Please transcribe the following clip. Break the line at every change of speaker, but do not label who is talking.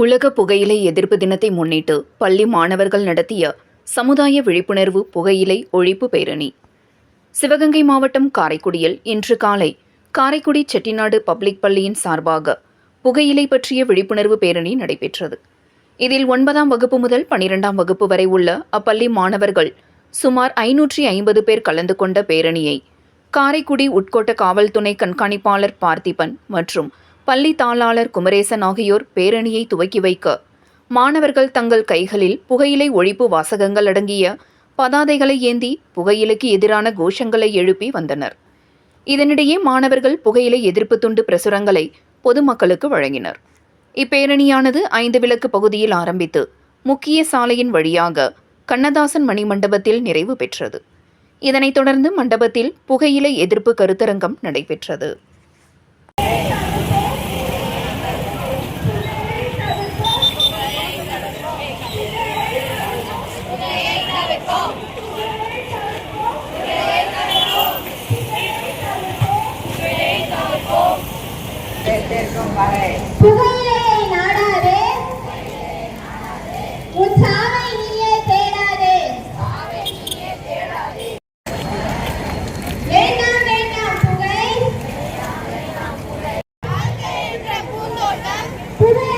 உலக புகையிலை எதிர்ப்பு தினத்தை முன்னிட்டு பள்ளி மாணவர்கள் நடத்திய சமுதாய விழிப்புணர்வு புகையிலை ஒழிப்பு பேரணி. சிவகங்கை மாவட்டம் காரைக்குடியில் இன்று காலை காரைக்குடி செட்டிநாடு பப்ளிக் பள்ளியின் சார்பாக புகையிலை பற்றிய விழிப்புணர்வு பேரணி நடைபெற்றது. இதில் ஒன்பதாம் வகுப்பு முதல் பனிரெண்டாம் வகுப்பு வரை உள்ள அப்பள்ளி மாணவர்கள் சுமார் ஐநூற்றி ஐம்பது பேர் கலந்து கொண்ட பேரணியை காரைக்குடி உட்கோட்ட காவல்துணை கண்காணிப்பாளர் பார்த்திபன் மற்றும் பள்ளி தாளாளர் குமரேசன் ஆகியோர் பேரணியை துவக்கி வைக்க மாணவர்கள் தங்கள் கைகளில் புகையிலை ஒழிப்பு வாசகங்கள் அடங்கிய பதாதைகளை ஏந்தி புகையிலைக்கு எதிரான கோஷங்களை எழுப்பி வந்தனர். இதனிடையே மாணவர்கள் புகையிலை எதிர்ப்பு துண்டு பிரசுரங்களை பொதுமக்களுக்கு வழங்கினர். இப்பேரணியானது ஐந்து விளக்கு பகுதியில் ஆரம்பித்து முக்கிய சாலையின் வழியாக கண்ணதாசன் மணி மண்டபத்தில் நிறைவு பெற்றது. இதனைத் தொடர்ந்து மண்டபத்தில் புகையிலை எதிர்ப்பு கருத்தரங்கம் நடைபெற்றது.
புகழிலே நாடாதே. உன் சாவை நீயே தேடாதே. வேண்டாம் வேண்டாம் புகை புகை